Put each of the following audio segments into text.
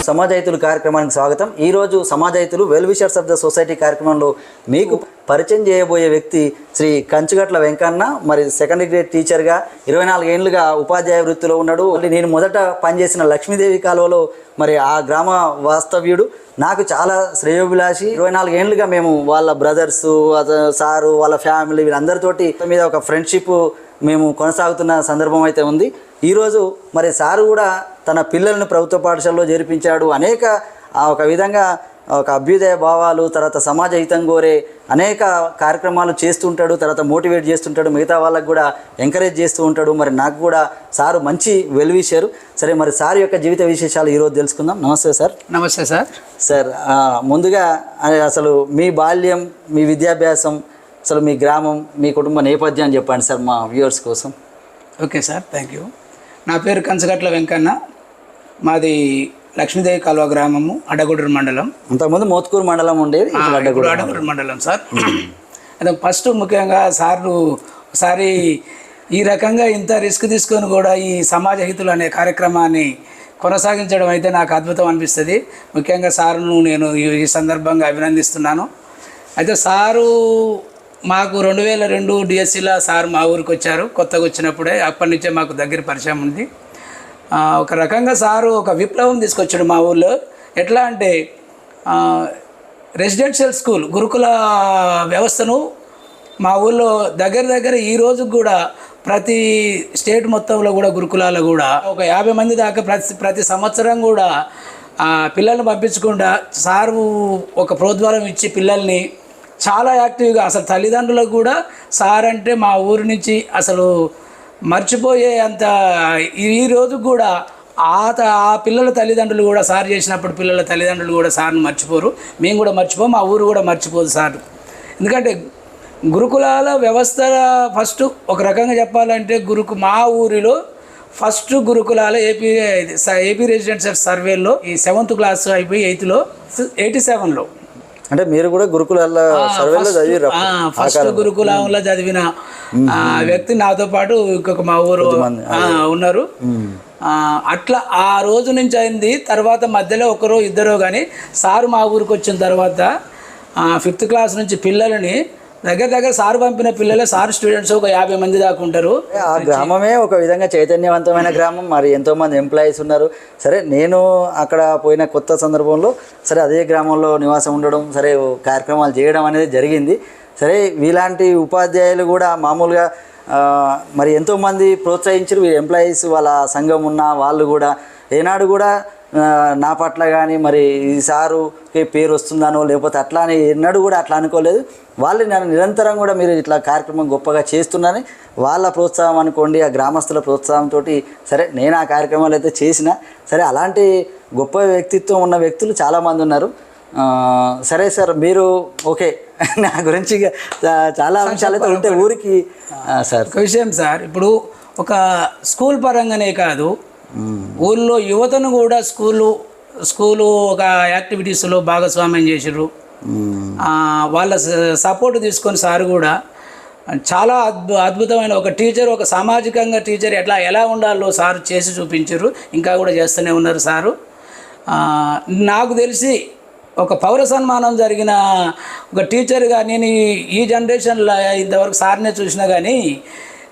సమాజాయితులు కార్యక్రమానికి స్వాగతం. ఈరోజు సమాజాయితులు వెల్విషర్స్ ఆఫ్ ద సొసైటీ కార్యక్రమంలో మీకు పరిచయం చేయబోయే వ్యక్తి శ్రీ కంచుగట్ల వెంకన్న. మరి సెకండ్ గ్రేడ్ టీచర్గా ఇరవై నాలుగు ఏళ్ళుగా ఉపాధ్యాయ వృత్తిలో ఉన్నాడు. నేను మొదట పనిచేసిన లక్ష్మీదేవి కాలువలో మరి ఆ గ్రామ వాస్తవ్యుడు. నాకు చాలా శ్రేయోభిలాషి. ఇరవై నాలుగు ఏళ్ళుగా మేము వాళ్ళ బ్రదర్స్ సారు వాళ్ళ ఫ్యామిలీ వీళ్ళందరితోటి మీద ఒక ఫ్రెండ్షిప్ మేము కొనసాగుతున్న సందర్భం అయితే ఉంది. ఈరోజు మరి సారు కూడా తన పిల్లల్ని ప్రభుత్వ పాఠశాలలో చేర్పించాడు. అనేక ఒక విధంగా ఒక అభ్యుదయ భావాలు తర్వాత సమాజ హితం కోరే అనేక కార్యక్రమాలు చేస్తుంటాడు తర్వాత మోటివేట్ చేస్తుంటాడు. మిగతా వాళ్ళకు కూడా ఎంకరేజ్ చేస్తూ ఉంటాడు. మరి నాకు కూడా సారు మంచి వెల్విషారు. సరే మరి సార్ యొక్క జీవిత విశేషాలు ఈరోజు తెలుసుకుందాం. నమస్తే సార్. నమస్తే సార్. సార్ ముందుగా అసలు మీ బాల్యం మీ విద్యాభ్యాసం అసలు మీ గ్రామం మీ కుటుంబ నేపథ్యం చెప్పండి సార్ మా వ్యూవర్స్ కోసం. ఓకే సార్ థ్యాంక్ యూ నా పేరు కంచగట్ల వెంకన్న. మాది లక్ష్మీదేవి కాలువ గ్రామము అడగూడూరు మండలం. అంతకుముందు మోత్కూరు మండలం ఉండేది ఇప్పుడు మండలం. సార్. అదే ఫస్ట్ ముఖ్యంగా సార్లు ఒకసారి ఈ రకంగా ఇంత రిస్క్ తీసుకొని కూడా ఈ సమాజ హితులు అనే కార్యక్రమాన్ని కొనసాగించడం అయితే నాకు అద్భుతం అనిపిస్తుంది. ముఖ్యంగా సార్ను నేను ఈ సందర్భంగా అభినందిస్తున్నాను. అయితే సారు మాకు రెండు వేల రెండు డిఎస్సిలో సార్ మా ఊరికి వచ్చారు. కొత్తగా వచ్చినప్పుడే అప్పటి నుంచే మాకు దగ్గర పరిచయం ఉంది. ఒక రకంగా సారు ఒక విప్లవం తీసుకొచ్చాడు మా ఊళ్ళో ఎట్లా అంటే రెసిడెన్షియల్ స్కూల్ గురుకుల వ్యవస్థను మా ఊళ్ళో దగ్గర దగ్గర ఈ రోజు కూడా ప్రతి స్టేట్ మొత్తంలో కూడా గురుకులాల్లో కూడా ఒక యాభై మంది దాకా ప్రతి ప్రతి సంవత్సరం కూడా పిల్లల్ని పంపించకుండా సారు ఒక ప్రోద్వారం ఇచ్చి పిల్లల్ని చాలా యాక్టివ్గా అసలు తల్లిదండ్రులకు కూడా సార్ అంటే మా ఊరి నుంచి అసలు మర్చిపోయే అంత ఈ- రోజు కూడా ఆ త- ఆ పిల్లల తల్లిదండ్రులు కూడా సార్ చేసినప్పుడు పిల్లల తల్లిదండ్రులు కూడా సార్ని మర్చిపోరు. మేము కూడా మర్చిపోము మా ఊరు కూడా మర్చిపోదు సార్. ఎందుకంటే గురుకులాల వ్యవస్థ ఫస్ట్ ఒక రకంగా చెప్పాలంటే గురుకు మా ఊరిలో ఫస్ట్ గురుకులాల ఏపీ ఏపీ రెసిడెన్షియల్ సర్వేలో ఈ సెవెంత్ క్లాస్ అయిపోయి ఎయిత్లో ఎయిటీ సెవెన్లో అంటే మీరు కూడా గురుకుల సర్వేలో. ఫస్ట్ గురుకులంలో చదివిన ఆ, వ్యక్తి నాతో పాటు ఇంకొక మా ఊరు ఉన్నారు. అట్లా ఆ రోజు నుంచి అయింది తర్వాత మధ్యలో ఒకరో ఇద్దరో కానీ సారు మా ఊరికి వచ్చిన తర్వాత ఫిఫ్త్ క్లాస్ నుంచి పిల్లలని దగ్గర దగ్గర సార్ పంపిన పిల్లలే సార్ స్టూడెంట్స్ ఒక యాభై మంది దాకా ఉంటారు. ఆ గ్రామమే ఒక విధంగా చైతన్యవంతమైన గ్రామం. మరి ఎంతో మంది ఎంప్లాయీస్ ఉన్నారు. సరే నేను అక్కడ పోయిన కొత్త సందర్భంలో సరే అదే గ్రామంలో నివాసం ఉండడం సరే కార్యక్రమాలు చేయడం అనేది జరిగింది. సరే వీలాంటి ఉపాధ్యాయులు కూడా మామూలుగా మరి ఎంతోమంది ప్రోత్సహించారు. వీళ్ళు ఎంప్లాయీస్ వాళ్ళ సంఘం ఉన్న వాళ్ళు కూడా. ఏనాడు కూడా నా పట్ల కానీ మరి ఈ సారుకి పేరు వస్తుందనో లేకపోతే అట్లా అని ఎన్నడూ కూడా అట్లా అనుకోలేదు. వాళ్ళు నన్ను నిరంతరం కూడా మీరు ఇట్లా కార్యక్రమం గొప్పగా చేస్తున్నారని వాళ్ళ ప్రోత్సాహం అనుకోండి ఆ గ్రామస్తుల ప్రోత్సాహంతో సరే నేను ఆ కార్యక్రమాలు అయితే చేసిన సరే అలాంటి గొప్ప వ్యక్తిత్వం ఉన్న వ్యక్తులు చాలామంది ఉన్నారు. సరే సార్ మీరు ఓకే. నా గురించి చాలా అంశాలు అయితే ఉంటే ఊరికి సార్. ఒక విషయం సార్ ఇప్పుడు ఒక స్కూల్ పరంగానే కాదు ఊళ్ళో యువతను కూడా స్కూలు స్కూలు ఒక యాక్టివిటీస్లో భాగస్వామ్యం చేసారు వాళ్ళ స- సపోర్ట్ తీసుకొని సార్ కూడా చాలా అద్భు అద్భుతమైన ఒక టీచర్ ఒక సామాజికంగా టీచర్ ఎట్లా ఎలా ఉండాలో సార్ చేసి చూపించారు ఇంకా కూడా చేస్తూనే ఉన్నారు సారు. నాకు తెలిసి ఒక పౌర సన్మానం జరిగిన ఒక టీచర్గా నేను ఈ జనరేషన్లో ఇంతవరకు సార్నే చూసినా కానీ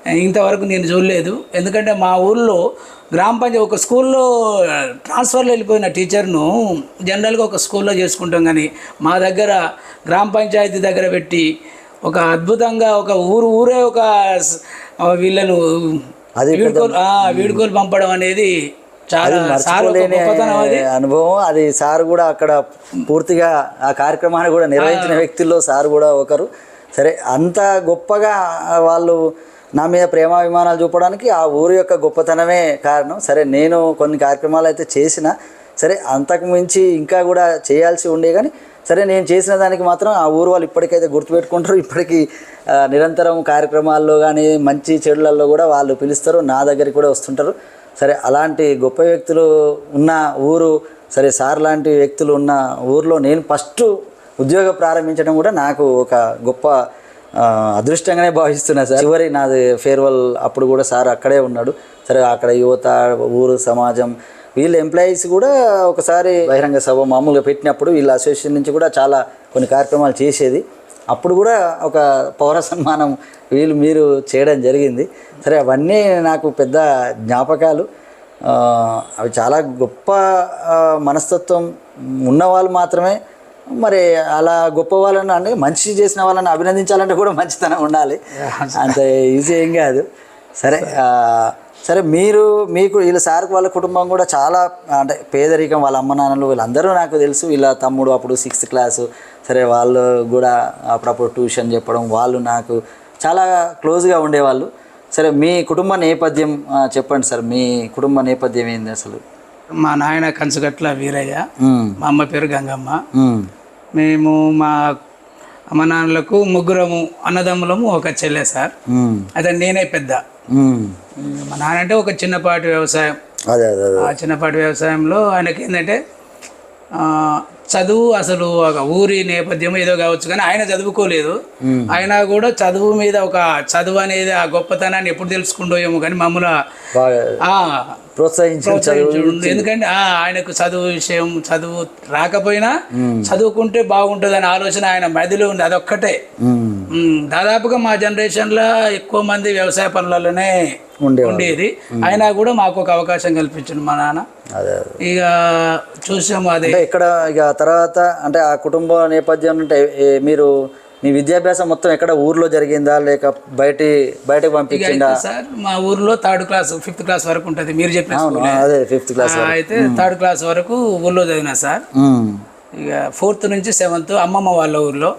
ఇంతవరకు నేను చూడలేదు. ఎందుకంటే మా ఊళ్ళో గ్రామ పంచాయతీ ఒక స్కూల్లో ట్రాన్స్ఫర్లో వెళ్ళిపోయిన టీచర్ను జనరల్గా ఒక స్కూల్లో చేసుకుంటాం కానీ మా దగ్గర గ్రామ పంచాయతీ దగ్గర పెట్టి ఒక అద్భుతంగా ఒక ఊరు ఊరే ఒక వీళ్ళను అది వీడుకోలు వీడుకోలు పంపడం అనేది చాలా అనుభవం. అది సార్ కూడా అక్కడ పూర్తిగా ఆ కార్యక్రమాన్ని కూడా నిర్వహించిన వ్యక్తుల్లో సార్ కూడా ఒకరు. సరే అంత గొప్పగా వాళ్ళు నా మీద ప్రేమాభిమానాలు చూపడానికి ఆ ఊరు యొక్క గొప్పతనమే కారణం. సరే నేను కొన్ని కార్యక్రమాలు అయితే చేసిన సరే అంతకు మించి ఇంకా కూడా చేయాల్సి ఉండే కానీ సరే నేను చేసిన దానికి మాత్రం ఆ ఊరు వాళ్ళు ఇప్పటికైతే గుర్తుపెట్టుకుంటారు. ఇప్పటికీ నిరంతరం కార్యక్రమాల్లో కానీ మంచి చెడులలో కూడా వాళ్ళు పిలుస్తారు. నా దగ్గరికి కూడా వస్తుంటారు. సరే అలాంటి గొప్ప వ్యక్తులు ఉన్న ఊరు సరే సార్ లాంటి వ్యక్తులు ఉన్న ఊర్లో నేను ఫస్ట్ ఉద్యోగం ప్రారంభించడం కూడా నాకు ఒక గొప్ప అదృష్టంగానే భావిస్తున్నా సార్. చివరి నాది ఫేర్వెల్ అప్పుడు కూడా సార్ అక్కడే ఉన్నాడు. సరే అక్కడ యువత ఊరు సమాజం వీళ్ళ ఎంప్లాయీస్ కూడా ఒకసారి బహిరంగ సభ మామూలుగా పెట్టినప్పుడు వీళ్ళ అసోసియేషన్ నుంచి కూడా చాలా కొన్ని కార్యక్రమాలు చేసేది. అప్పుడు కూడా ఒక పౌర సన్మానం వీళ్ళు మీరు చేయడం జరిగింది. సరే అవన్నీ నాకు పెద్ద జ్ఞాపకాలు. అవి చాలా గొప్ప మనస్తత్వం ఉన్నవాళ్ళు మాత్రమే మరి అలా గొప్ప వాళ్ళని అంటే మంచి చేసిన వాళ్ళని అభినందించాలంటే కూడా మంచితనం ఉండాలి. అంత ఈజీ ఏం కాదు. సరే సరే మీరు మీకు వీళ్ళ సార్ వాళ్ళ కుటుంబం కూడా చాలా అంటే పేదరికం వాళ్ళ అమ్మ నాన్నలు వీళ్ళందరూ నాకు తెలుసు. వీళ్ళ తమ్ముడు అప్పుడు సిక్స్త్ క్లాసు సరే వాళ్ళు కూడా అప్పుడప్పుడు ట్యూషన్ చెప్పడం వాళ్ళు నాకు చాలా క్లోజ్గా ఉండేవాళ్ళు. సరే మీ కుటుంబ నేపథ్యం చెప్పండి సార్. మీ కుటుంబ నేపథ్యం ఏంది అసలు? మా నాయన కంచుగట్ల వీరయ్య. మా అమ్మ పేరు గంగమ్మ. మేము మా అమ్మ నాన్నలకు ముగ్గురము అన్నదమ్ములము ఒక చెల్లె సార్. అయితే నేనే పెద్ద. మా నాన్న అంటే ఒక చిన్నపాటి వ్యవసాయం. అదే అదే అదే. ఆ చిన్నపాటి వ్యవసాయంలో ఆయనకి ఏంటంటే చదువు అసలు ఒక ఊరి నేపథ్యం ఏదో కావచ్చు కానీ ఆయన చదువుకోలేదు. ఆయన కూడా చదువు మీద ఒక చదువు అనేది ఆ గొప్పతనాన్ని ఎప్పుడు తెలుసుకుండో ఏమో కానీ మమ్మల్ని ప్రోత్సహించుండు. ఎందుకంటే ఆ, ఆయనకు చదువు విషయం చదువు రాకపోయినా చదువుకుంటే బాగుంటుందనే ఆలోచన ఆయన మదిలో ఉంది అదొక్కటే. దాదాపుగా మా జనరేషన్లో ఎక్కువ మంది వ్యవసాయ పనులలోనే. ఉండేది. అయినా కూడా మాకు ఒక అవకాశం కల్పించిండు మా నాన్న. ఇక చూసాము అదే. ఇక్కడ ఇక తర్వాత అంటే ఆ కుటుంబ నేపథ్యం అంటే మీరు మీ విద్యాభ్యాసం మొత్తం ఎక్కడ ఊర్లో జరిగిందా? లేక బయటి బయటకు పంపించిందా? సార్ మా ఊర్లో థర్డ్ క్లాస్ ఫిఫ్త్ క్లాస్ వరకు ఉంటుంది. మీరు చెప్పిన. అదే ఫిఫ్త్ క్లాస్ అయితే థర్డ్ క్లాస్ వరకు ఊర్లో చదివినా సార్. ఇక ఫోర్త్ నుంచి సెవెంత్ అమ్మమ్మ వాళ్ళ ఊర్లో.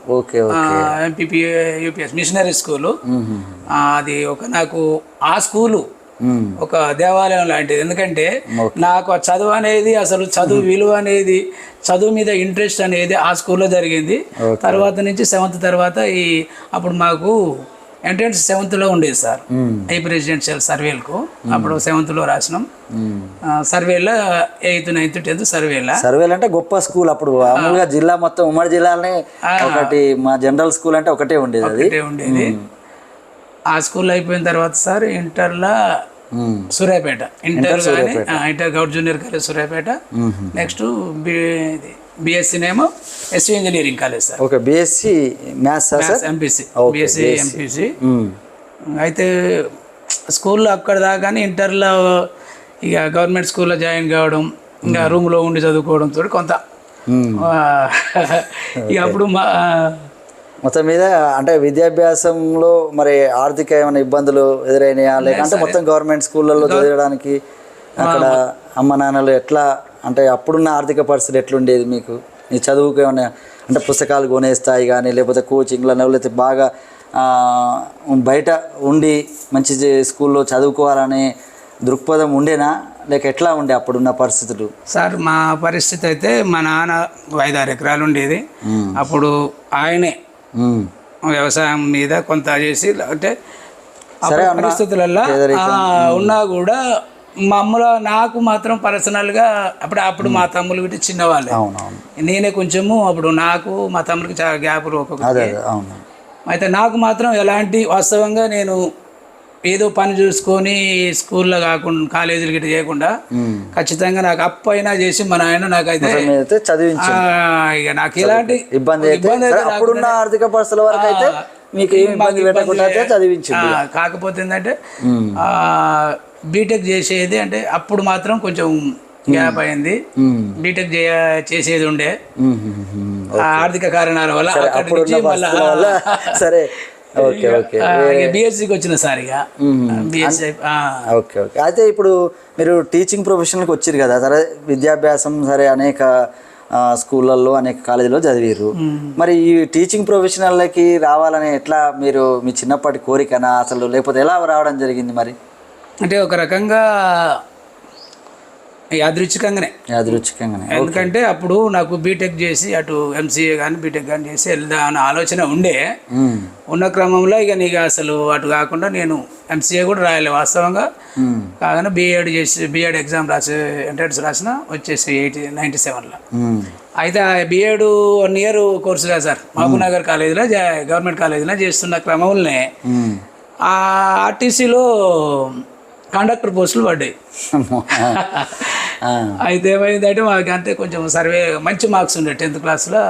ఎంపీపీ యూపీఎస్ మిషనరీ స్కూలు అది ఒక నాకు ఆ స్కూలు ఒక దేవాలయం లాంటిది. ఎందుకంటే నాకు ఆ చదువు అనేది అసలు చదువు విలువ అనేది చదువు మీద ఇంట్రెస్ట్ అనేది ఆ స్కూల్లో జరిగింది. తర్వాత నుంచి సెవెంత్ తర్వాత ఈ అప్పుడు మాకు ఎంట్రన్స్ సెవెంత్లో ఉండేది సార్. ఈ ప్రెసిడెన్షియల్ సర్వేలకు అప్పుడు సెవెంత్లో రాసినాం. సర్వేలో ఎయిత్ నైన్త్ టెన్త్ సర్వేలో సర్వేలు అంటే గొప్ప స్కూల్ అప్పుడు. మామూలుగా జిల్లా మొత్తం ఉమ్మడి జిల్లాలోనే ఒకటి మా జనరల్ స్కూల్ అంటే ఒకటే ఉండేది ఒకటే ఉండేది. ఆ స్కూల్ అయిపోయిన తర్వాత సార్ ఇంటర్లో Suryapet. Inter inter Goud junior college Suryapet. Hmm. Next బిఎస్సీనేమో SV engineering college sir okay BSc maths sir MPC BSc. MPC అయితే స్కూల్లో అక్కడ దాకా కానీ ఇంటర్లో ఇక గవర్నమెంట్ స్కూల్లో జాయిన్ కావడం ఇంకా రూమ్లో ఉండి చదువుకోవడంతో కొంత. ఆ, ఇక అప్పుడు మా మొత్తం మీద అంటే విద్యాభ్యాసంలో మరి ఆర్థిక ఏమైనా ఇబ్బందులు ఎదురైనాయా? లేకంటే మొత్తం గవర్నమెంట్ స్కూళ్ళల్లో చదవడానికి అక్కడ అమ్మ నాన్నలు ఎట్లా అంటే అప్పుడున్న ఆర్థిక పరిస్థితి ఎట్లుండేది మీకు? నీ చదువుకు ఏమైనా అంటే పుస్తకాలు కొనేస్తాయి కానీ లేకపోతే కోచింగ్లను లేకపోతే బాగా బయట ఉండి మంచి స్కూల్లో చదువుకోవాలనే దృక్పథం ఉండేనా? లేక ఎట్లా ఉండే అప్పుడున్న పరిస్థితులు? సార్ మా పరిస్థితి అయితే మా నాన్న ఐదారు ఎకరాలు ఉండేది. అప్పుడు ఆయనే వ్యవసాయం మీద కొంత చేసి అంటే పరిస్థితులలో ఉన్నా కూడా మా అమ్మలో నాకు మాత్రం పర్సనల్గా అప్పుడు అప్పుడు మా తమ్ములు వీటి చిన్నవాళ్ళే. నేనే కొంచెము అప్పుడు నాకు మా తమ్ముడికి చాలా గ్యాపులు అదే ఒక్కొక్కటి అయితే నాకు మాత్రం ఎలాంటి వాస్తవంగా నేను ఏదో పని చూసుకొని స్కూల్లో కాకుండా కాలేజీలు గిట్ట చేయకుండా. ఖచ్చితంగా నాకు అప్పు అయినా చేసి మా నాయన నాకైతే అయితే చదివించి ఆ, ఇక నాకు ఎలాంటి ఇబ్బంది ఆర్థిక పరిస్థితుల వరకు అయితే మీకు కాకపోతే ఏంటంటే బీటెక్ చేసేది అంటే అప్పుడు మాత్రం కొంచెం గ్యాప్ అయింది. ఉమ్. బీటెక్ చేయ చేసేది ఉండే. ఆ ఆర్థిక కారణాల వల్ల అక్కడి నుంచి మళ్ళా సరే. ఓకే ఓకే బిఎస్సికి వచ్చిన బిఎస్సి ఓకే ఓకే అయితే ఇప్పుడు మీరు టీచింగ్ ప్రొఫెషన్కి వచ్చారు కదా సరే విద్యాభ్యాసం సరే అనేక స్కూళ్ళల్లో అనేక కాలేజీలో చదివారు మరి ఈ టీచింగ్ ప్రొఫెషనల్కి రావాలని ఎట్లా మీరు మీ చిన్నప్పటి కోరికనా అసలు లేకపోతే ఎలా రావడం జరిగింది మరి? అంటే ఒక రకంగా యాదృచ్ఛికంగానే. యాదృచ్ఛికంగానే ఎందుకంటే అప్పుడు నాకు బీటెక్ చేసి అటు ఎంసీఏ కానీ బీటెక్ కానీ చేసి వెళ్దా అన్న ఆలోచన ఉండే. ఉన్న క్రమంలో ఇక నీకు అసలు అటు కాకుండా నేను ఎంసీఏ కూడా రాయాలి వాస్తవంగా. కాగానే బీఎడ్ చేసి బీఎడ్ ఎగ్జామ్ రాసి ఎంట్రన్స్ రాసిన వచ్చేసి ఎయిటీ నైంటీ సెవెన్లో. అయితే ఆ బీఎడ్ వన్ ఇయర్ కోర్సుగా సార్ మహబూబ్ నగర్ కాలేజీలో గవర్నమెంట్ కాలేజీలో చేస్తున్న క్రమంలోనే ఆ ఆర్టీసీలో కండక్టర్ పోస్టులు పడ్డాయి. అయితే ఏమైందంటే మాకు అంటే కొంచెం సర్వే మంచి మార్క్స్ ఉండే టెన్త్ క్లాస్లో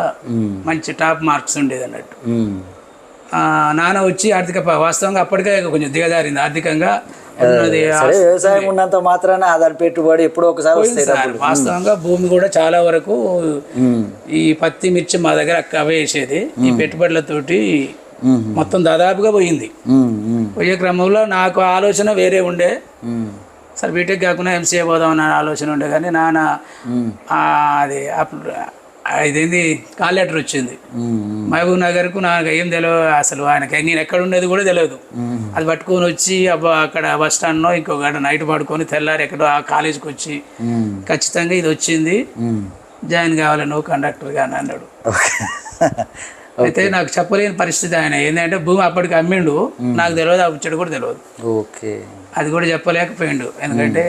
మంచి టాప్ మార్క్స్ ఉండేది అన్నట్టు. నాన్న వచ్చి ఆర్థిక వాస్తవంగా అప్పటికే కొంచెం దిగజారింది ఆర్థికంగా. వ్యవసాయం ఉన్నంత మాత్రాన ఆధార పెట్టుబడి ఎప్పుడో ఒకసారి వాస్తవంగా భూమి కూడా చాలా వరకు. ఈ పత్తి మిర్చి మా దగ్గర అవే వేసేది. ఈ పెట్టుబడులతోటి. మొత్తం దాదాపుగా పోయింది. పోయే క్రమంలో నాకు ఆలోచన వేరే ఉండే. సరే బీటెక్ కాకుండా ఎంసీఏ పోదాం అన్న ఆలోచన ఉండే కానీ నాన్న అది అప్పుడు ఇదేంది కాల్ లెటర్ వచ్చింది. మహబూబ్ నగర్కు నాకు ఏం తెలియదు అసలు ఆయనకి నేను ఎక్కడ ఉండేది కూడా తెలియదు అది పట్టుకొని వచ్చి అబ్బా అక్కడ బస్ స్టాండ్లో ఇంకొక నైట్ పడుకొని తెల్లారి ఎక్కడో ఆ కాలేజీకి వచ్చి. ఖచ్చితంగా ఇది వచ్చింది. జాయిన్ కావాలి నువ్వు కండక్టర్గా అని అన్నాడు అయితే నాకు చెప్పలేని పరిస్థితి ఆయన ఏంటంటే భూమి అప్పటికి అమ్మిండు నాకు తెలియదు ఆ ముచ్చట కూడా తెలియదు ఓకే అది కూడా చెప్పలేకపోయిండు. ఎందుకంటే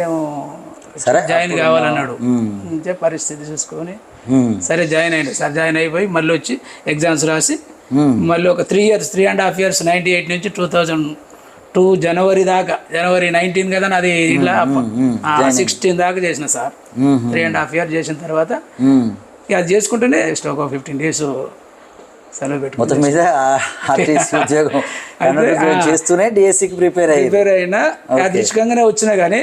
సరే, జాయిన్ కావాలన్నాడు. పరిస్థితి చూసుకొని. సరే జాయిన్ అయ్యిండు. సార్ జాయిన్ అయిపోయి మళ్ళీ వచ్చి ఎగ్జామ్స్ రాసి. మళ్ళీ ఒక three years three and half years ninety eight నుంచి టూ థౌజండ్ టూ జనవరి దాకా జనవరి నైన్టీన్ కదా నాది ఇట్లా సిక్స్టీన్ దాకా చేసిన sir. Three and half year చేసిన తర్వాత అది చేసుకుంటూనే ఒక ఫిఫ్టీన్ డేస్ సెలవు పెట్టుకుంటే మొత్తం మీద ఆర్టీసీ ఉద్యోగం చేస్తూనే డిఎస్సికి ప్రిపేర్ అయ్యింది. ప్రిపేర్ అయినా యాదృచ్ఛికంగానే వచ్చినా కానీ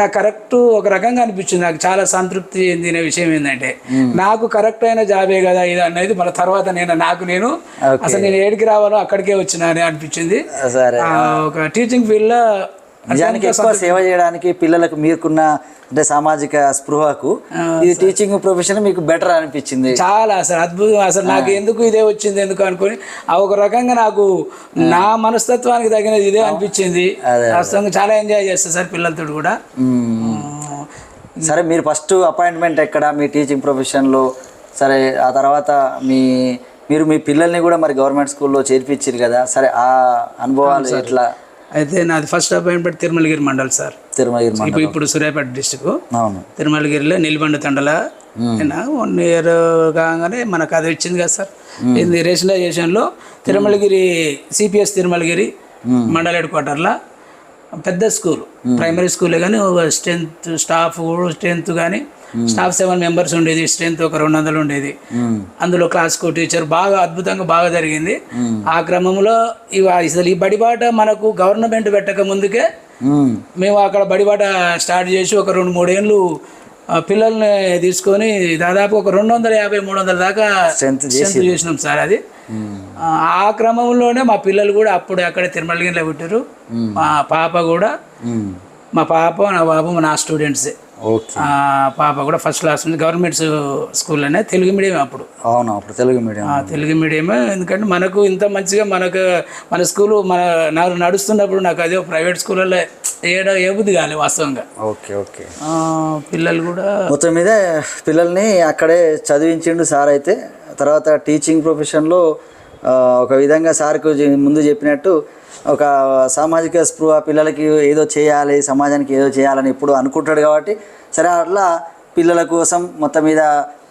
నాకు కరెక్ట్ ఒక రకంగా అనిపించింది. నాకు చాలా సంతృప్తి చెందిన విషయం ఏంటంటే నాకు కరెక్ట్ అయిన జాబే కదా ఇది అనేది మన తర్వాత నేను నాకు నేను. అసలు నేను ఏడికి రావాలో అక్కడికే వచ్చినా అని అనిపించింది. ఒక టీచింగ్ ఫీల్డ్లో నిజానికి ఎక్కువ సేవ చేయడానికి పిల్లలకు మీకున్న అంటే సామాజిక స్పృహకు ఇది టీచింగ్ ప్రొఫెషన్ మీకు బెటర్ అనిపించింది. చాలా అసలు అద్భుతం అసలు నాకు ఎందుకు ఇదే వచ్చింది ఎందుకు అనుకొని ఒక రకంగా నాకు నా మనస్తత్వానికి తగినది ఇదే అనిపించింది. చాలా ఎంజాయ్ చేస్తా సార్ పిల్లలతో కూడా. సరే మీరు ఫస్ట్ అపాయింట్మెంట్ ఎక్కడ మీ టీచింగ్ ప్రొఫెషన్లో సరే ఆ తర్వాత మీ మీరు మీ పిల్లల్ని కూడా మరి గవర్నమెంట్ స్కూల్లో చేర్పించారు కదా? సరే ఆ అనుభవాలు ఎట్లా? అయితే నాది first appointment Tirumalagiri mandal sir. Tirumalagiri ఇప్పుడు ఇప్పుడు సూర్యాపేట డిస్టిక్ అవును. తిరుమలగిరిలో నిల్బండ తండల. వన్ ఇయర్ కాగానే మనకు అది వచ్చింది కదా సార్. ఇది రేషనలైజేషన్లో తిరుమలగిరి సిపిఎస్ తిరుమలగిరి మండల హెడ్ క్వార్టర్లో పెద్ద స్కూల్. ప్రైమరీ స్కూలే కానీ స్ట్రెంత్ స్టాఫ్ స్ట్రెంత్ కానీ స్టాఫ్ సెవెన్ మెంబర్స్ ఉండేది స్ట్రెంత్ ఒక రెండు వందలు ఉండేది. మ్మ్. అందులో క్లాస్ కో టీచర్ బాగా అద్భుతంగా బాగా జరిగింది. ఆ క్రమంలో ఇవ అసలు ఈ బడిబాట మనకు గవర్నమెంట్ పెట్టక ముందుకే మ్మ్. మేము అక్కడ బడిబాట స్టార్ట్ చేసి ఒక రెండు మూడేళ్ళు పిల్లల్ని తీసుకొని దాదాపు ఒక రెండు వందల యాభై మూడు వందల దాకా స్ట్రెంత్ చేసినాం సార్ అది. ఆ, క్రమంలోనే మా పిల్లలు కూడా అప్పుడు అక్కడే తిరుమలగిరిలో పెట్టారు. మా పాప కూడా. మా పాప నా బాబు నా స్టూడెంట్సే పాప కూడా ఫస్ట్ క్లాస్ నుంచి గవర్నమెంట్ స్కూల్లోనే తెలుగు మీడియం అప్పుడు. అవును అప్పుడు తెలుగు మీడియం తెలుగు మీడియమే ఎందుకంటే మనకు ఇంత మంచిగా మనకు మన స్కూలు మన నాకు నడుస్తున్నప్పుడు నాకు అదే ప్రైవేట్ స్కూళ్ళలో ఏడ ఏ బుద్ధి కాలేదు వాస్తవంగా. Okay okay. పిల్లలు కూడా మొత్తం మీద పిల్లల్ని అక్కడే చదివించిండు సార్ అయితే. తర్వాత టీచింగ్ ప్రొఫెషన్లో ఒక విధంగా సార్కు ముందు చెప్పినట్టు ఒక సామాజిక స్పృహ పిల్లలకి ఏదో చేయాలి సమాజానికి ఏదో చేయాలని ఎప్పుడు అనుకుంటాడు కాబట్టి సరే అట్లా పిల్లల కోసం మొత్తం మీద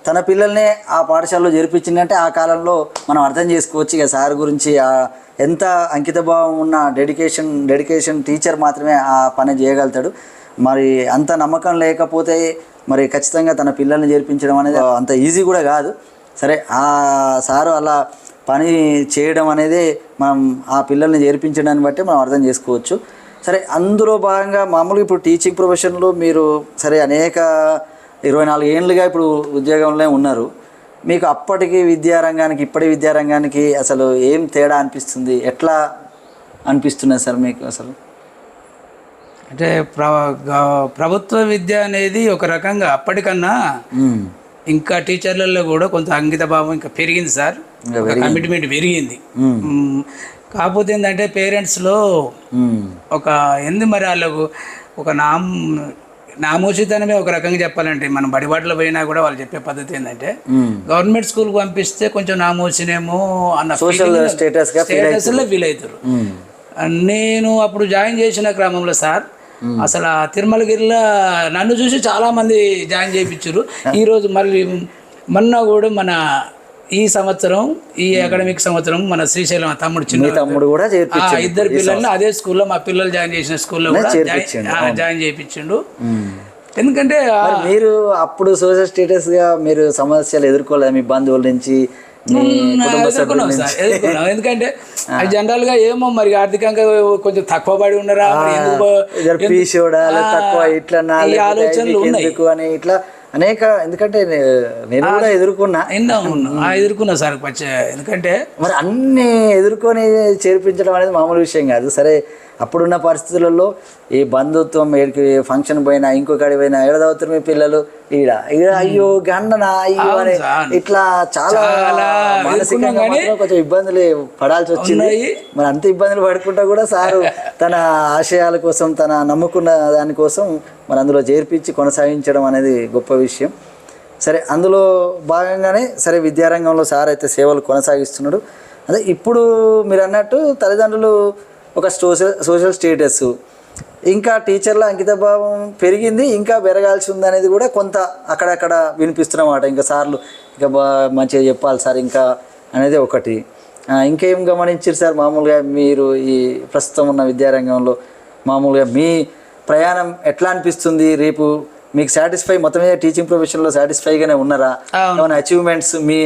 తన పిల్లల్నే ఆ పాఠశాలలో జరిపించిందంటే ఆ కాలంలో మనం అర్థం చేసుకోవచ్చు. ఇక సార్ గురించి ఎంత అంకితభావం ఉన్న డెడికేషన్ డెడికేషన్ టీచర్ మాత్రమే ఆ పని చేయగలుగుతాడు. మరి అంత నమ్మకం లేకపోతే మరి ఖచ్చితంగా తన పిల్లల్ని చేర్పించడం అనేది అంత ఈజీ కూడా కాదు. సరే ఆ సారు అలా పని చేయడం అనేది మనం ఆ పిల్లల్ని చేర్పించడాన్ని బట్టి మనం అర్థం చేసుకోవచ్చు. సరే అందులో భాగంగా మామూలుగా ఇప్పుడు టీచింగ్ ప్రొఫెషన్లో మీరు సరే అనేక ఇరవై నాలుగు ఏళ్ళుగా ఇప్పుడు ఉద్యోగంలో ఉన్నారు. మీకు అప్పటికి విద్యారంగానికి ఇప్పటి విద్యారంగానికి అసలు ఏం తేడా అనిపిస్తుంది? ఎట్లా అనిపిస్తున్నది సార్ మీకు అసలు? అంటే ప్ర గ- ప్రభుత్వ విద్య అనేది ఒక రకంగా అప్పటికన్నా. ఇంకా టీచర్లలో కూడా కొంత అంకిత భావం ఇంకా పెరిగింది సార్ కమిట్మెంట్ పెరిగింది. కాకపోతే ఏంటంటే పేరెంట్స్లో. ఒక ఎందు మరి వాళ్ళకు ఒక నామ్ నామోచితనమే ఒక రకంగా చెప్పాలంటే మనం బడిబాటలో పోయినా కూడా వాళ్ళు చెప్పే పద్ధతి ఏంటంటే. గవర్నమెంట్ స్కూల్కి పంపిస్తే కొంచెం నామోచినేమో అన్న సోషల్ స్టేటస్గా ఫీల్ స్టేటస్లో ఫీల్ అవుతారు. నేను అప్పుడు జాయిన్ చేసిన క్రమంలో సార్ అసలు తిరుమలగిరిలో నన్ను చూసి చాలా మంది జాయిన్ చేయించారు. ఈరోజు మళ్ళీ మొన్న కూడా మన ఈ సంవత్సరం ఈ అకాడమిక్ సంవత్సరం మన శ్రీశైలం తమ్ముడు చిన్న తమ్ముడు కూడా ఇద్దరు పిల్లల్ని అదే స్కూల్లో మా పిల్లలు జాయిన్ చేసిన స్కూల్లో కూడా జాయిన్- చేయించిండు. ఎందుకంటే మరి అప్పుడు సోషల్ స్టేటస్గా మీరు సమస్యలు ఎదుర్కోలేదు? మీ బంధువుల నుంచి ఎదుర్కొన్నాం ఎందుకంటే జనరల్గా ఏమో మరి ఆర్థికంగా కొంచెం తక్కువ పడి తక్కువ ఇట్లా ఈ ఆలోచనలు ఉన్నాయి. ఇట్లా అనేక ఎందుకంటే నేను కూడా ఎదుర్కొన్నా. ఎదుర్కొన్నా సార్ పచ్చ. ఎందుకంటే మరి అన్ని ఎదుర్కొని చేర్పించడం అనేది మామూలు విషయం కాదు. సరే అప్పుడున్న పరిస్థితులలో ఈ బంధుత్వం ఏడికి ఫంక్షన్ పోయినా ఇంకొకటి పోయినా ఏడ చదువుతారు మీ పిల్లలు? ఈడ. ఈడ అయ్యో గండనా అయ్యో అని. ఇట్లా చాలా మానసికంగా కొంచెం ఇబ్బందులు పడాల్సి వచ్చింది. మరి అంత ఇబ్బందులు పడుకుంటా కూడా సారు తన ఆశయాల కోసం తన నమ్ముకున్న దానికోసం మరి అందులో చేర్పించి కొనసాగించడం అనేది గొప్ప విషయం. సరే అందులో భాగంగానే సరే విద్యారంగంలో సార్ అయితే సేవలు కొనసాగిస్తున్నాడు. అదే ఇప్పుడు మీరు అన్నట్టు తల్లిదండ్రులు ఒక సోషల్ సోషల్ స్టేటస్. ఇంకా టీచర్ల అంకితభావం పెరిగింది ఇంకా పెరగాల్సి ఉంది అనేది కూడా కొంత అక్కడక్కడ వినిపిస్తున్నమాట ఇంకా సార్లు ఇంకా బా మంచిగా చెప్పాలి సార్ ఇంకా అనేది ఒకటి. ఇంకేం గమనించారు సార్? మామూలుగా మీరు ఈ ప్రస్తుతం ఉన్న విద్యారంగంలో మామూలుగా మీ ప్రయాణం ఎట్లా అనిపిస్తుంది? రేపు మీకు సాటిస్ఫై మొత్తం మీద టీచింగ్ ప్రొఫెషన్లో సాటిస్ఫైగానే ఉన్నారా. ఏమైనా అచీవ్మెంట్స్ మీ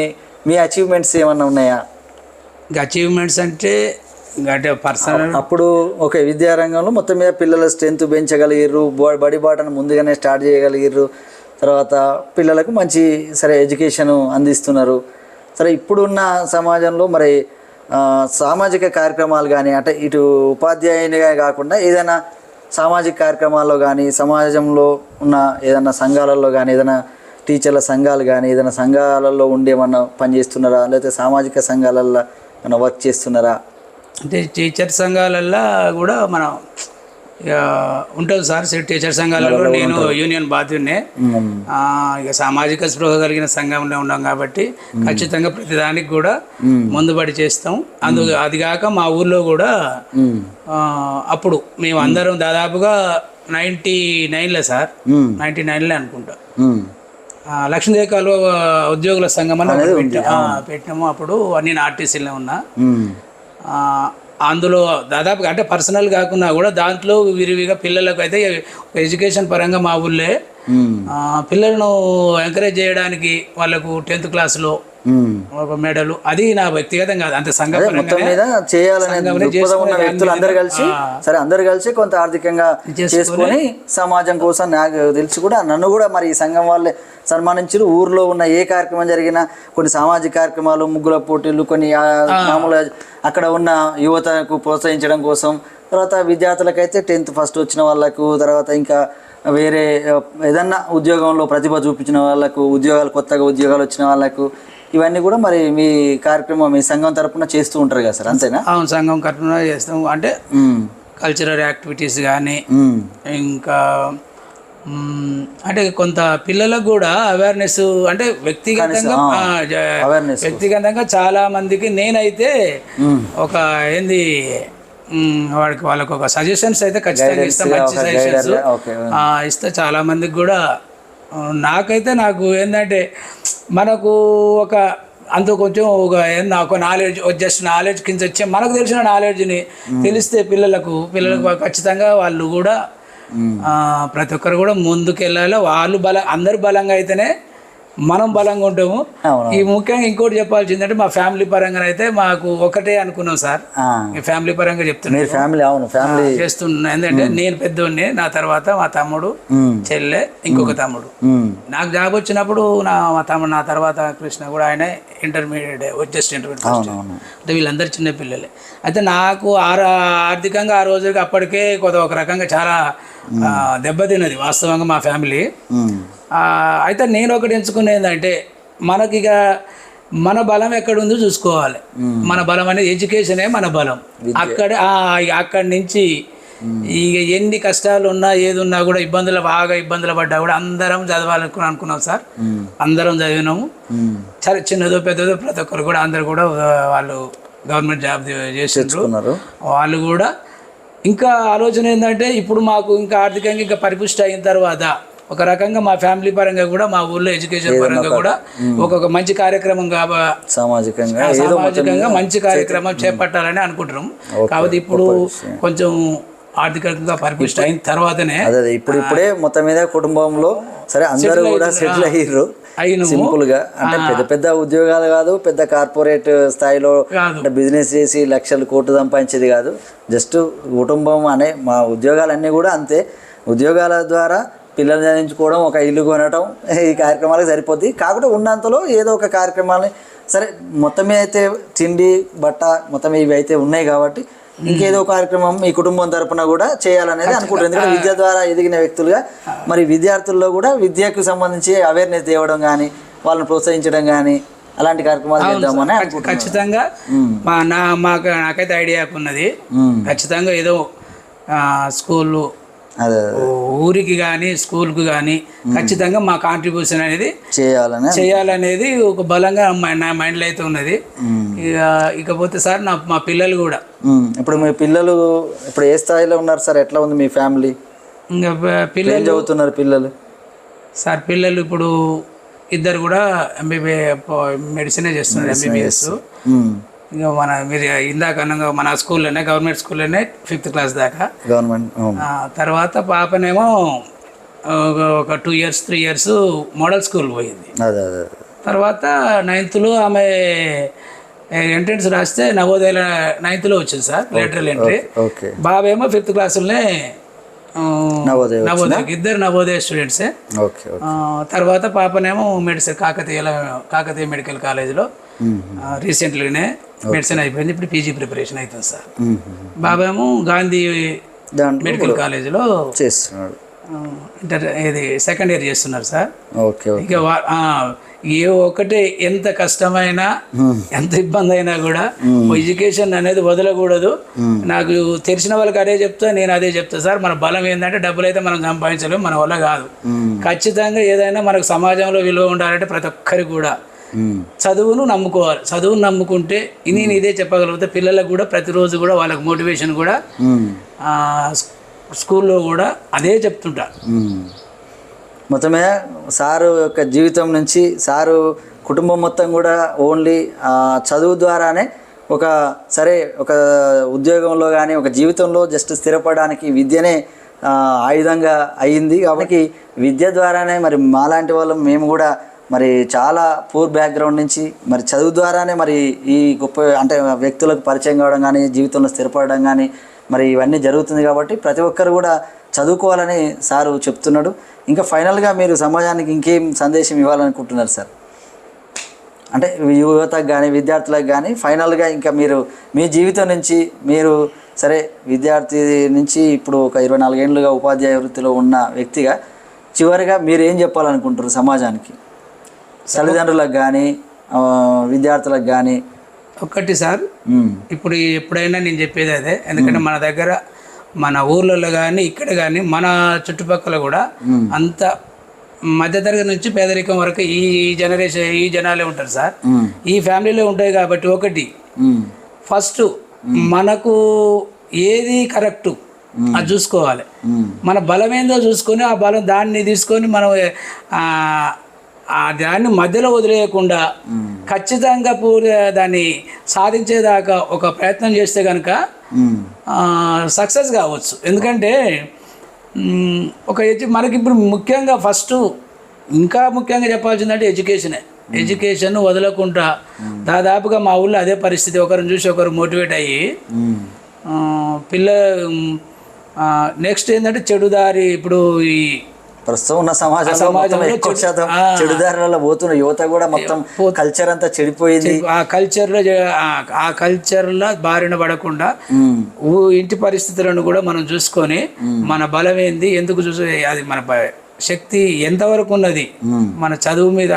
మీ అచీవ్మెంట్స్ ఏమన్నా ఉన్నాయా? ఇంకా అచీవ్మెంట్స్ అంటే అంటే పర్సనల్ అప్పుడు ఓకే విద్యారంగంలో మొత్తం మీద పిల్లల స్ట్రెంత్ పెంచగలిగిర్రు బో- బడి బాటను ముందుగానే స్టార్ట్ చేయగలిగిర్రు తర్వాత పిల్లలకు మంచి సరే ఎడ్యుకేషన్ అందిస్తున్నారు. సరే ఇప్పుడున్న సమాజంలో మరి సామాజిక కార్యక్రమాలు కానీ అంటే ఇటు ఉపాధ్యాయునిగా కాకుండా ఏదైనా సామాజిక కార్యక్రమాల్లో కానీ సమాజంలో ఉన్న ఏదైనా సంఘాలలో కానీ ఏదైనా టీచర్ల సంఘాలు కానీ ఏదైనా సంఘాలలో ఉండి ఏమన్నా పనిచేస్తున్నారా? లేకపోతే సామాజిక సంఘాలలో ఏమైనా వర్క్ చేస్తున్నారా? అంటే టీచర్ సంఘాలల్లో కూడా మనం ఇక ఉంటుంది సార్ టీచర్ సంఘాలలో నేను యూనియన్ బాధ్యున్నే ఇక సామాజిక స్పృహ కలిగిన సంఘంలో ఉన్నాం కాబట్టి ఖచ్చితంగా ప్రతిదానికి కూడా ముందుబడి చేస్తాం. అందు అది కాక మా ఊర్లో కూడా అప్పుడు మేము అందరం దాదాపుగా నైంటీ నైన్లో సార్. మ్మ్. నైంటీ నైన్లో అనుకుంటా. లక్ష్మీదేవి కాలువ ఉద్యోగుల సంఘం అని ఒకటి పెట్టా- ఆ, పెట్టాము అప్పుడు. నేను ఆర్టీసీలో ఉన్నా. అందులో దాదాపుగా అంటే పర్సనల్ కాకుండా కూడా దాంట్లో విరివిగా పిల్లలకు అయితే ఎడ్యుకేషన్ పరంగా మా ఊళ్ళే పిల్లలను ఎంకరేజ్ చేయడానికి వాళ్ళకు టెన్త్ క్లాస్లో. ఒక మెడలు. అది నా వ్యక్తిగతం కాదు. అంతే సంఘ మొత్తం మీద చేయాలనే ఉన్న వ్యక్తులు అందరు కలిసి. సరే అందరు కలిసి కొంత ఆర్థికంగా చేసుకొని- సమాజం కోసం నాకు తెలిసి కూడా నన్ను కూడా మరి ఈ సంఘం వాళ్ళే సన్మానించారు. ఊర్లో ఉన్న ఏ కార్యక్రమం జరిగినా కొన్ని సామాజిక కార్యక్రమాలు ముగ్గుల పోటీలు కొన్ని ఆ, మామూలుగా అక్కడ ఉన్న యువతకు ప్రోత్సహించడం కోసం. తర్వాత విద్యార్థులకైతే టెన్త్ ఫస్ట్ వచ్చిన వాళ్ళకు తర్వాత ఇంకా వేరే ఏదన్నా ఉద్యోగంలో ప్రతిభ చూపించిన వాళ్ళకు ఉద్యోగాలు కొత్తగా ఉద్యోగాలు వచ్చిన వాళ్ళకు ఇవన్నీ కూడా మరి మీ కార్యక్రమం మీ సంఘం తరపున చేస్తూ ఉంటారు కదా సార్ అంతేనా అవును సంఘం కట్టున చేస్తాం అంటే. కల్చరల్ యాక్టివిటీస్ కానీ. ఇంకా అంటే కొంత పిల్లలకు కూడా అవేర్నెస్ అంటే వ్యక్తిగతంగా. వ్యక్తిగతంగా చాలా మందికి నేనైతే. ఒక ఏంది వాడికి వాళ్ళకి ఒక సజెషన్స్ అయితే ఖచ్చితంగా ఇస్తా మంచి సజెషన్స్. ఇస్తే చాలా మందికి కూడా నాకైతే నాకు ఏంటంటే మనకు ఒక అంత కొంచెం ఒక ఒక నాలెడ్జ్ జస్ట్ నాలెడ్జ్ కింద వచ్చే మనకు తెలిసిన నాలెడ్జ్ని తెలిస్తే పిల్లలకు పిల్లలకు ఖచ్చితంగా వాళ్ళు కూడా ప్రతి ఒక్కరు కూడా ముందుకు వెళ్ళాలి వాళ్ళు బలం అందరు బలంగా అయితేనే మనం బలంగా ఉంటాము. ఈ ముఖ్యంగా ఇంకోటి చెప్పాల్సిందంటే మా ఫ్యామిలీ పరంగా అయితే మాకు ఒకటే అనుకున్నాం సార్. ఫ్యామిలీ పరంగా చెప్తున్నాను. ఫ్యామిలీ అవును ఫ్యామిలీ. చేస్తున్నా. ఎందుకంటే నేను పెద్దోడిని నా తర్వాత మా తమ్ముడు మ్మ్. చెల్లె ఇంకొక తమ్ముడు. మ్మ్. నాకు జాబ్ వచ్చినప్పుడు నా మా తమ్ముడు నా తర్వాత కృష్ణ కూడా ఆయన ఇంటర్మీడియట్ జస్ట్ ఇంటర్మీడియట్ అంటే వీళ్ళందరూ చిన్న పిల్లలే. అయితే నాకు ఆర ఆర్థికంగా ఆ రోజుకి అప్పటికే కొంత ఒక రకంగా చాలా దెబ్బతిన్నది వాస్తవంగా మా ఫ్యామిలీ. అయితే నేను ఒకటి ఎంచుకునేది ఏంటంటే మనకి ఇక మన బలం ఎక్కడ ఉందో చూసుకోవాలి మన బలం అనేది ఎడ్యుకేషనే మన బలం. అక్కడ అక్కడి నుంచి ఇక ఎన్ని కష్టాలు ఉన్నా ఏది ఉన్నా కూడా ఇబ్బందులు బాగా ఇబ్బందులు పడ్డా కూడా అందరం చదవాలనుకుని అనుకున్నాం సార్. అందరం చదివినాము. సరే చిన్నదో పెద్దదో ప్రతి ఒక్కరు కూడా అందరు కూడా వాళ్ళు గవర్నమెంట్ జాబ్ చేసిండ్రు. ఉన్నారు వాళ్ళు కూడా ఇంకా ఆలోచన ఏంటంటే ఇప్పుడు మాకు ఇంకా ఆర్థికంగా ఇంకా పరిపుష్టి అయిన తర్వాత ఒక రకంగా మా ఫ్యామిలీ పరంగా కూడా మా ఊర్లో ఎడ్యుకేషన్ పరంగా కూడా ఒక్కొక్క మంచి కార్యక్రమం కాబ సామాజికంగా సామాజికంగా మంచి కార్యక్రమం చేపట్టాలని అనుకుంటున్నాం. కాబట్టి ఇప్పుడు కొంచెం ఆర్థికంగా పరిపుష్టి అయిన తర్వాతనే అదే ఇప్పుడు ఇప్పుడే మొత్తం మీద కుటుంబంలో సరే అందరూ కూడా సెటిల్ అయ్యారు సింపుల్గా అంటే పెద్ద పెద్ద ఉద్యోగాలు కాదు పెద్ద కార్పొరేట్ స్థాయిలో బిజినెస్ చేసి లక్షలు కోట్లు సంపాదించేది కాదు. జస్ట్ కుటుంబం అనే మా ఉద్యోగాలన్నీ కూడా అంతే. ఉద్యోగాల ద్వారా పిల్లలు చదివించుకోవడం ఒక ఇల్లు కొనడం ఈ కార్యక్రమాలకు సరిపోద్ది. కాకుండా ఉన్నంతలో ఏదో ఒక కార్యక్రమాన్ని సరే మొత్తం అయితే తిండి బట్ట మొత్తం ఇవి అయితే ఉన్నాయి కాబట్టి ఇంకేదో కార్యక్రమం మీ కుటుంబం తరపున కూడా చేయాలనేది అనుకుంటారు ఎందుకంటే విద్య ద్వారా ఎదిగిన వ్యక్తులుగా మరి విద్యార్థుల్లో కూడా విద్యకు సంబంధించి అవేర్నెస్ తేవడం కానీ వాళ్ళని ప్రోత్సహించడం కానీ అలాంటి కార్యక్రమాలు చేద్దామని ఖచ్చితంగా మా నా మాకు నాకైతే ఐడియా ఉన్నది. ఖచ్చితంగా ఏదో స్కూల్ అదే ఊరికి కానీ స్కూల్కి కానీ ఖచ్చితంగా మా కాంట్రిబ్యూషన్ అనేది చేయాలని చేయాలనేది ఒక బలంగా నా మైండ్లో అయితే ఉన్నది. ఇక ఇకపోతే సార్ నా మా పిల్లలు కూడా. ఇప్పుడు మీ పిల్లలు ఇప్పుడు ఏ స్థాయిలో ఉన్నారు సార్? ఎట్లా ఉంది మీ ఫ్యామిలీ? ఇంకా పిల్లలు చదువుతున్నారు పిల్లలు? సార్ పిల్లలు ఇప్పుడు ఇద్దరు కూడా ఎంబీబీ మెడిసినే చేస్తున్నారు ఎంబీబీఎస్ ఇంకా మన మీరు ఇందాక అన్నగా మన స్కూల్లోనే గవర్నమెంట్ స్కూల్లోనే ఫిఫ్త్ క్లాస్ దాకా. గవర్నమెంట్ తర్వాత పాపనేమో ఒక- two years three years model school పోయింది. తర్వాత నైన్త్లో ఆమె ఎంట్రన్స్ రాస్తే నవోదయ నైన్త్లో వచ్చింది సార్ లేటరల్ ఎంట్రీ. బాబేమో ఫిఫ్త్ క్లాసులోనే నవోదయ నవోదయ ఇద్దరు నవోదయ స్టూడెంట్సే. తర్వాత పాపనేమో మెడిసిన్ కాకతీయలో కాకతీయ మెడికల్ కాలేజీలో రీసెంట్లీనే మెడిసిన్ అయిపోయింది. ఇప్పుడు పీజీ ప్రిపరేషన్ అవుతుంది సార్. బాబేమో గాంధీ మెడికల్ కాలేజీలో చేస్తున్నాడు. ఇంటర్ ఇది సెకండ్ ఇయర్ చేస్తున్నారు సార్. ఓకే ఇక ఏ ఒక్కటి ఎంత కష్టమైనా ఎంత ఇబ్బంది అయినా కూడా ఎడ్యుకేషన్ అనేది వదలకూడదు. నాకు తెలిసిన వాళ్ళకి అదే చెప్తా నేను అదే చెప్తా సార్. మన బలం ఏంటంటే డబ్బులు అయితే మనం సంపాదించలేము మన వల్ల కాదు. ఖచ్చితంగా ఏదైనా మనకు సమాజంలో విలువ ఉండాలంటే ప్రతి ఒక్కరికి కూడా చదువును నమ్ముకోవాలి. చదువును నమ్ముకుంటే నేను ఇదే చెప్పగలిగితే. పిల్లలకు కూడా ప్రతిరోజు కూడా వాళ్ళకి మోటివేషన్ కూడా స్కూల్లో కూడా అదే చెప్తుంటా. మొత్తమే సారు యొక్క జీవితం నుంచి సారు కుటుంబం మొత్తం కూడా ఓన్లీ చదువు ద్వారానే ఒక సరే ఒక ఉద్యోగంలో కానీ ఒక జీవితంలో జస్ట్ స్థిరపడడానికి విద్యనే ఆయుధంగా అయ్యింది కాబట్టి విద్య ద్వారానే మరి మాలాంటి వాళ్ళం మేము కూడా మరి చాలా పూర్ బ్యాక్గ్రౌండ్ నుంచి మరి చదువు ద్వారానే మరి ఈ గొప్ప అంటే వ్యక్తులకు పరిచయం కావడం కానీ జీవితంలో స్థిరపడడం కానీ మరి ఇవన్నీ జరుగుతుంది కాబట్టి ప్రతి ఒక్కరు కూడా చదువుకోవాలని సారు చెప్తున్నాడు. ఇంకా ఫైనల్గా మీరు సమాజానికి ఇంకేం సందేశం ఇవ్వాలనుకుంటున్నారు సార్? అంటే యువతకు కానీ విద్యార్థులకు కానీ ఫైనల్గా ఇంకా మీరు మీ జీవితం నుంచి మీరు సరే విద్యార్థి నుంచి ఇప్పుడు ఒక ఇరవై నాలుగేళ్ళుగా ఉపాధ్యాయ వృత్తిలో ఉన్న వ్యక్తిగా చివరిగా మీరు ఏం చెప్పాలనుకుంటారు సమాజానికి? తల్లిదండ్రులకు కానీ విద్యార్థులకు కానీ ఒక్కటి సార్ ఇప్పుడు ఎప్పుడైనా నేను చెప్పేది అదే. ఎందుకంటే మన దగ్గర మన ఊర్లలో కానీ ఇక్కడ కానీ మన చుట్టుపక్కల కూడా అంత మధ్యతరగతి నుంచి పేదరికం వరకు ఈ జనరేషన్ ఈ జనాలే ఉంటారు సార్. ఈ ఫ్యామిలీలో ఉంటాయి కాబట్టి ఒకటి ఫస్ట్ మనకు ఏది కరెక్టు అది చూసుకోవాలి. మన బలం ఏందో చూసుకొని ఆ బలం దాన్ని తీసుకొని మనం ఆ, దాన్ని మధ్యలో వదిలేయకుండా ఖచ్చితంగా పూర్తి దాన్ని సాధించేదాకా ఒక ప్రయత్నం చేస్తే కనుక సక్సెస్ కావచ్చు. ఎందుకంటే ఒక ఎడ్యు మనకి ఇప్పుడు ముఖ్యంగా ఫస్ట్ ఇంకా ముఖ్యంగా చెప్పాల్సిందంటే ఎడ్యుకేషనే. ఎడ్యుకేషన్ వదలకుండా దాదాపుగా మా ఊళ్ళో అదే పరిస్థితి. ఒకరిని చూసి ఒకరు మోటివేట్ అయ్యి పిల్ల నెక్స్ట్ ఏంటంటే చెడుదారి ఇప్పుడు ఈ ప్రస్తుతం ఉన్న సమాజంలో ఎక్కువ శాతం. చెడుదారులలో పోతున్న యువత కూడా మొత్తం కల్చర్ అంతా చెడిపోయింది. ఆ కల్చర్లో జ- ఆ- ఆ కల్చర్లో బారిన పడకుండా ఇంటి పరిస్థితులను కూడా మనం చూసుకొని మన బలం ఏంది ఎందుకు చూసి అది మన శక్తి ఎంతవరకు ఉన్నది మన చదువు మీద.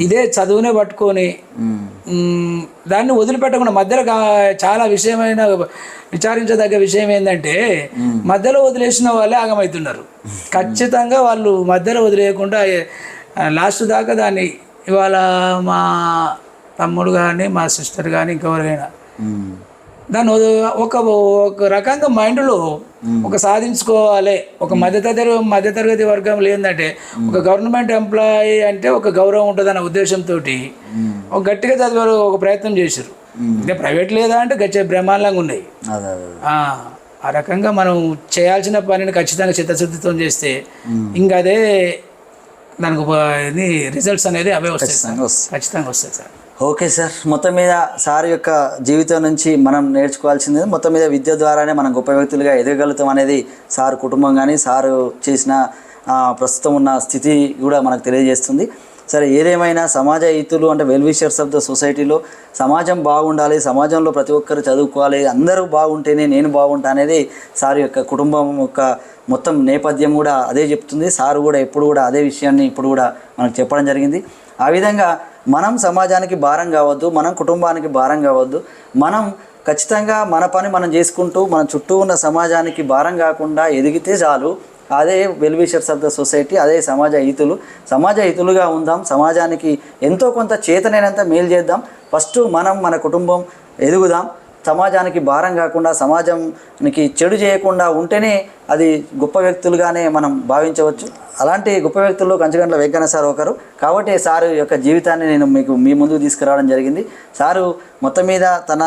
ఇదే చదువునే పట్టుకొని దాన్ని వదిలిపెట్టకుండా మధ్యలో చాలా విషయమైన విచారించదగ్గ విషయం ఏంటంటే మధ్యలో వదిలేసిన వాళ్ళే ఆగమవుతున్నారు ఖచ్చితంగా వాళ్ళు మధ్యలో వదిలేయకుండా లాస్ట్ దాకా దాన్ని ఇవాళ మా తమ్ముడు కానీ మా సిస్టర్ కానీ ఇంకెవరైనా ఉమ్, దాని ఒక ఒక రకంగా మైండ్లో ఒక సాధించుకోవాలి. ఒక మధ్యతరగతి మధ్యతరగతి వర్గంలో ఏంటంటే ఒక గవర్నమెంట్ ఎంప్లాయీ అంటే ఒక గౌరవం ఉంటుందన్న ఉద్దేశంతో ఒక గట్టిగా చదివే ఒక ప్రయత్నం చేశారు. అంటే ప్రైవేట్ లేదా అంటే గచ్చే బ్రహ్మాండంగా ఉన్నాయి. ఆ, రకంగా మనం చేయాల్సిన పనిని ఖచ్చితంగా చిత్తశుద్ధితో చేస్తే ఇంకా అదే దానికి రిజల్ట్స్ అనేది అవే వస్తాయి. ఖచ్చితంగా వస్తాయి సార్. Okay sir. మొత్తం మీద సార్ యొక్క జీవితం నుంచి మనం నేర్చుకోవాల్సింది మొత్తం మీద విద్య ద్వారానే మనం గొప్ప వ్యక్తులుగా ఎదగలుగుతాం అనేది సార్ కుటుంబం కానీ సారు చేసిన ప్రస్తుతం ఉన్న స్థితి కూడా మనకు తెలియజేస్తుంది. సరే ఏదేమైనా సమాజ హితులు అంటే వెల్విషర్స్ ఆఫ్ ద సొసైటీలో సమాజం బాగుండాలి సమాజంలో ప్రతి ఒక్కరు చదువుకోవాలి అందరూ బాగుంటేనే నేను బాగుంటా అనేది సార్ యొక్క కుటుంబం యొక్క మొత్తం నేపథ్యం కూడా అదే చెప్తుంది. సార్ కూడా ఎప్పుడు కూడా అదే విషయాన్ని ఇప్పుడు కూడా మనకు చెప్పడం జరిగింది. ఆ విధంగా మనం సమాజానికి భారం కావద్దు మనం కుటుంబానికి భారం కావద్దు మనం ఖచ్చితంగా మన పని మనం చేసుకుంటూ మన చుట్టూ ఉన్న సమాజానికి భారం కాకుండా ఎదిగితే చాలు. అదే వెల్విషర్స్ ఆఫ్ ద సొసైటీ అదే సమాజ హితులు. సమాజ హితులుగా ఉందాం సమాజానికి ఎంతో కొంత చేతనైనంత మేలు చేద్దాం. ఫస్ట్ మనం మన కుటుంబం ఎదుగుదాం. సమాజానికి భారం కాకుండా సమాజానికి చెడు చేయకుండా ఉంటేనే అది గొప్ప వ్యక్తులుగానే మనం భావించవచ్చు. అలాంటి గొప్ప వ్యక్తుల్లో కంచగండ్ల వెంకన్న సార్ ఒకరు. కాబట్టి సారు యొక్క జీవితాన్ని నేను మీకు మీ ముందుకు తీసుకురావడం జరిగింది. సారు మొత్తం మీద తన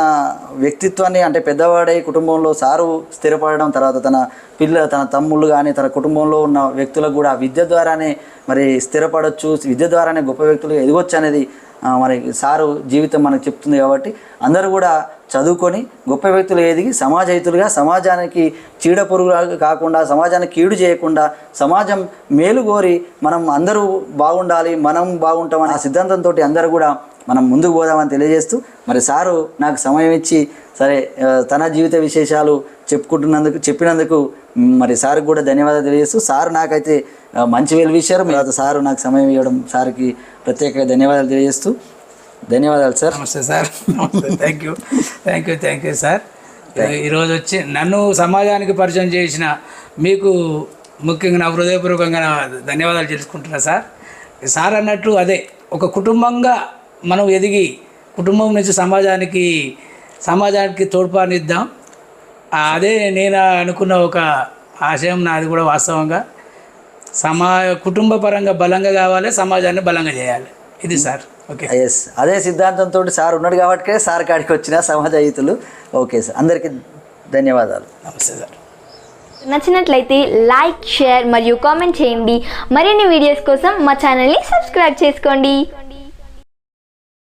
వ్యక్తిత్వాన్ని అంటే పెద్దవాడై కుటుంబంలో సారు స్థిరపడడం తర్వాత తన పిల్ల తన తమ్ముళ్ళు కానీ తన కుటుంబంలో ఉన్న వ్యక్తులకు కూడా విద్య ద్వారానే మరి స్థిరపడవచ్చు విద్య ద్వారానే గొప్ప వ్యక్తులు ఎదగొచ్చు అనేది మరి సారు జీవితం మనకు చెప్తుంది కాబట్టి అందరూ కూడా చదువుకొని గొప్ప వ్యక్తులు ఎదిగి సమాజ హితులుగా సమాజానికి చీడ పురుగులు కాకుండా సమాజానికి కీడు చేయకుండా సమాజం మేలు కోరి మనం అందరూ బాగుండాలి మనం బాగుంటామని ఆ సిద్ధాంతంతో అందరూ కూడా మనం ముందుకు పోదామని తెలియజేస్తూ మరి సారు నాకు సమయం ఇచ్చి సరే తన జీవిత విశేషాలు చెప్పుకుంటున్నందుకు చెప్పినందుకు మరి సార్కి కూడా ధన్యవాదాలు తెలియజేస్తూ సార్ నాకైతే మంచి వెల్ విషయారు తర్వాత సారు నాకు సమయం ఇవ్వడం సార్కి ప్రత్యేకంగా ధన్యవాదాలు తెలియజేస్తూ ధన్యవాదాలు సార్. నమస్తే సార్. నమస్తే. Thank you thank you thank you sir. ఈరోజు వచ్చి నన్ను సమాజానికి పరిచయం చేసిన మీకు ముఖ్యంగా నా హృదయపూర్వకంగా ధన్యవాదాలు తెలుసుకుంటున్నా సార్. సార్ అన్నట్టు అదే ఒక కుటుంబంగా మనం ఎదిగి కుటుంబం నుంచి సమాజానికి సమాజానికి తోడ్పానిద్దాం. అదే నేను అనుకున్న ఒక ఆశయం నాది కూడా వాస్తవంగా. సమా కుటుంబ పరంగా బలంగా కావాలి సమాజాన్ని బలంగా చేయాలి. ఇది సార్. ఎస్ అదే సిద్ధాంతంతో సార్ ఉన్నాడు కాబట్టి సార్ కాడికి వచ్చిన సమాజ హితులు ఓకే సార్ అందరికీ ధన్యవాదాలు. నమస్తే సార్. నచ్చినట్లయితే లైక్ షేర్ మరియు కామెంట్ చేయండి. మరిన్ని వీడియోస్ కోసం మా ఛానల్ని సబ్స్క్రైబ్ చేసుకోండి.